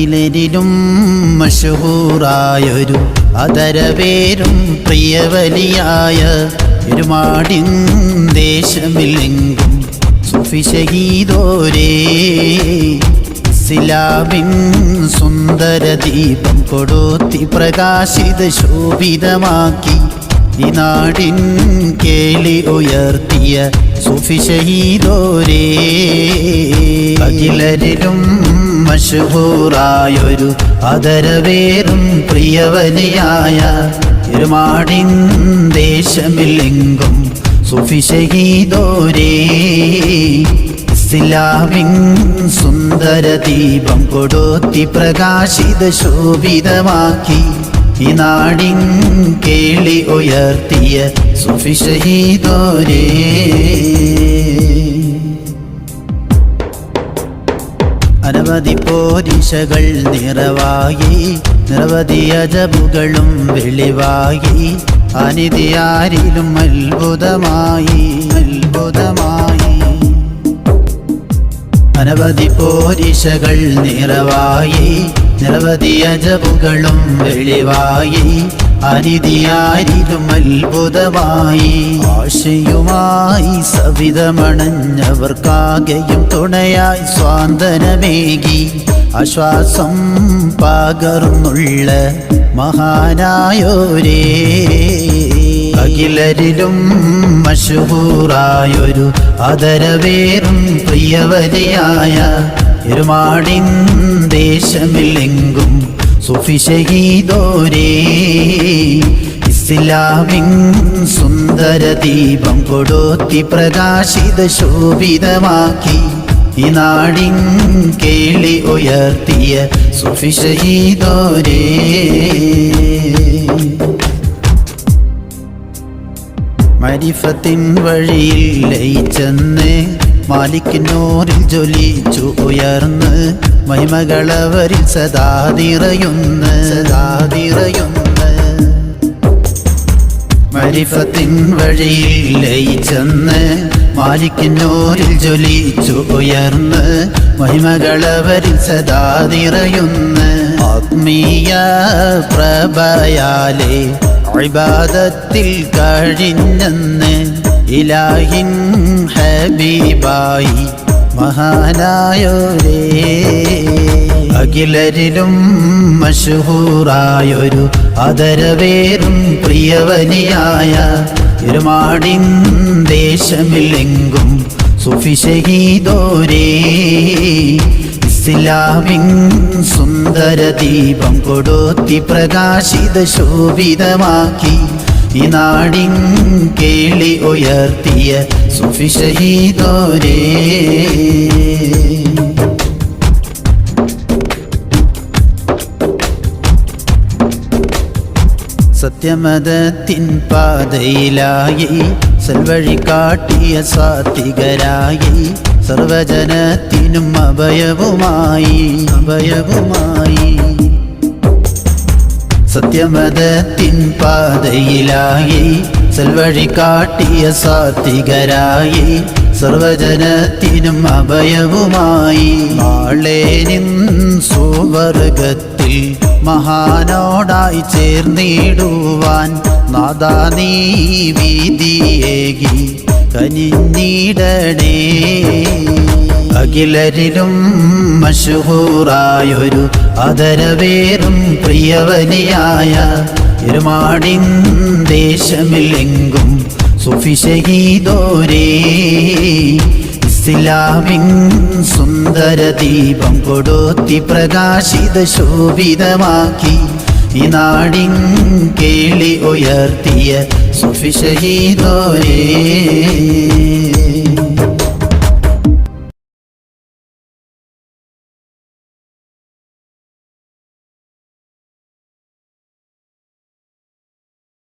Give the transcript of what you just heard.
അഖിലരിലും മഷഹൂറായൊരു അതരവേരും പ്രിയവലിയായ ഒരുമാടിൻ ദേശമില്ലെങ്കും സുഫി ഷഹീദോരേ ഇസ്ലാമിൻ സുന്ദര ദീപം കൊടുത്തി പ്രകാശിത ശോഭിതമാക്കി ഈ നാടിൻ കേളി ഉയർത്തിയ സുഫി ഷഹീദോരേ അഖിലരിലും മഷഹൂറായൊരു അതരവേറും പ്രിയവനിയായ തിരുമാടിൻ ദേശമില്ലെങ്കും സുഫി ഷഹീദോരേ ഇസ്ലാമിൻ സുന്ദര ദീപം കൊടുത്തി പ്രകാശിത ശോഭിതമാക്കി ഈ നാടിൻ കേളി ഉയർത്തിയ സുഫി പോരിശകൾ നിറവായി നിരവധി അജബുകളും വെളിവായി. അനിതിയാരിലും അത്ഭുതമായി അത്ഭുതമായി. അനവധി പോരിശകൾ നിറവായി നിരവധി അജബുകളും വെളിവായി. അനിതിയാരിലും അത്ഭുതമായി ആശയുമായി സവിതമണഞ്ഞവർക്കാകെയും തുണയായി സ്വാന്തനമേകി ആശ്വാസം പകർന്നുള്ള മഹാനായോരേ. അഖിലരിലും മഷൂറായൊരു അതരവേറും പ്രിയവരിയായ ഇരുമാടിൻ ദേശമില്ലെങ്കും സുഫി ഷഹീദോരേ ഇസ്ലാമിൻ സുന്ദര ദീപം കൊടുത്തി പ്രകാശിത ശോഭിതമാക്കി. ഈ നാടിൻ കേളി ഉയർത്തിയ സുഫി ഷഹീദോരേ മരിഫത്തിൻ വഴിയിൽ ലയിച്ചെന്ന് മാലിക്കിനോരിൽ ജ്വലിച്ചു ഉയർന്ന് മഹിമകളവരിൽ സദാ നിറയുന്ന. സദാ നിറയുന്ന. മരിഫത്തിൻ വഴിയിൽ ലയിച്ചെന്ന് മാലിക്കിനോരിൽ ജ്വലിച്ചു ഉയർന്ന് മഹിമകളവരിൽ സദാ നിറയുന്ന. ആത്മീയ പ്രഭയാലെ ഇബാദത്തിൽ കഴിഞ്ഞെന്ന് ഇലാഹിൻ ഹബീബായി മഹാനായോരേ അഖിലരിലും മഷഹൂറായൊരു അതരവേറും പ്രിയവനിയായ ഇരുമാടിൻ ദേശമില്ലെങ്കും സുഫി ഷഹീദോരേ ഇസ്ലാമിൻ സുന്ദര ദീപം കൊടുത്തി പ്രകാശിത ശോഭിതമാക്കി ഈ നാടിൻ കേളി ഉയർത്തിയ സുഫി ഷഹീദോരേ സത്യമതത്തിൻ പാതയിലായി സൽവഴി കാട്ടിയ സാത്വികരായി സർവജനത്തിനും അഭയവുമായി അഭയവുമായി. സത്യമതത്തിൻ പാതയിലായി സൽവഴി കാട്ടിയ സാത്വികരായി സർവജനത്തിനും അഭയവുമായി. നാളേനിൻ സുവർഗത്തിൽ മഹാനോടായി ചേർന്നിടുവാൻ നാദാ നീ വീതിയേകി കനിഞ്ഞിടണേ. അഖിലരിലും മഷഹൂറായൊരു അതരവേറും പ്രിയവനിയായ ഇരുമാടിൻ ദേശമില്ലെങ്കും സുഫി ഷഹീദോരേ ഇസ്ലാമിൻ സുന്ദര ദീപം കൊടുത്തി പ്രകാശിത ശോഭിതമാക്കി. ഈ നാടിൻ കേളി ഉയർത്തിയ സുഫി ഷഹീദോരേ